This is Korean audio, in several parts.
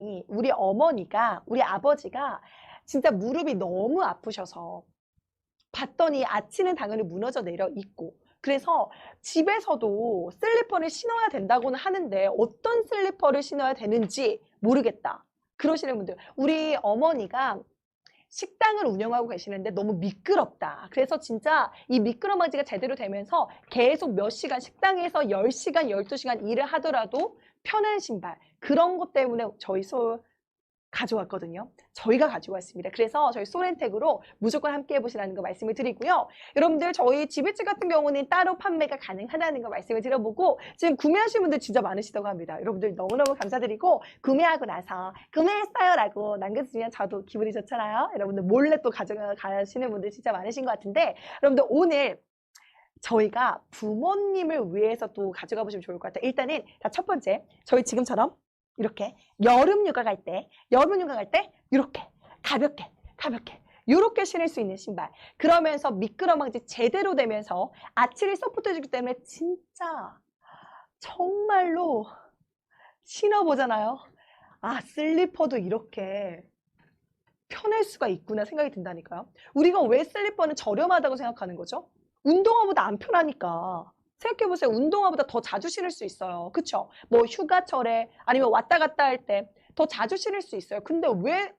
이 우리 어머니가 우리 아버지가 진짜 무릎이 너무 아프셔서 봤더니 아치는 당연히 무너져 내려 있고 그래서 집에서도 슬리퍼를 신어야 된다고는 하는데 어떤 슬리퍼를 신어야 되는지 모르겠다. 그러시는 분들 우리 어머니가 식당을 운영하고 계시는데 너무 미끄럽다. 그래서 진짜 이 미끄럼방지가 제대로 되면서 계속 몇 시간 식당에서 10시간, 12시간 일을 하더라도 편한 신발 그런 것 때문에 저희 소 가져왔거든요. 저희가 가져왔습니다. 그래서 저희 소렌텍으로 무조건 함께 해보시라는 거 말씀을 드리고요. 여러분들 저희 지비츠 같은 경우는 따로 판매가 가능하다는 거 말씀을 드려보고 지금 구매하신 분들 진짜 많으시다고 합니다. 여러분들 너무너무 감사드리고 구매하고 나서 구매했어요 라고 남겨주시면 저도 기분이 좋잖아요. 여러분들 몰래 또 가져가시는 분들 진짜 많으신 것 같은데 여러분들 오늘 저희가 부모님을 위해서 또 가져가 보시면 좋을 것 같아요. 일단은 자, 첫 번째 저희 지금처럼 이렇게 여름 휴가 갈 때, 여름 휴가 갈 때 이렇게 가볍게, 가볍게 이렇게 신을 수 있는 신발. 그러면서 미끄럼 방지 제대로 되면서 아치를 서포트해주기 때문에 진짜 정말로 신어보잖아요. 아 슬리퍼도 이렇게 편할 수가 있구나 생각이 든다니까요. 우리가 왜 슬리퍼는 저렴하다고 생각하는 거죠? 운동화보다 안 편하니까. 생각해보세요. 운동화보다 더 자주 신을 수 있어요. 그쵸? 뭐 휴가철에 아니면 왔다 갔다 할 때 더 자주 신을 수 있어요. 근데 왜,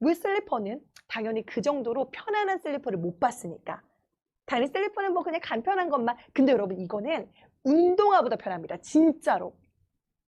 왜 슬리퍼는? 당연히 그 정도로 편안한 슬리퍼를 못 봤으니까. 당연히 슬리퍼는 뭐 그냥 간편한 것만. 근데 여러분 이거는 운동화보다 편합니다. 진짜로.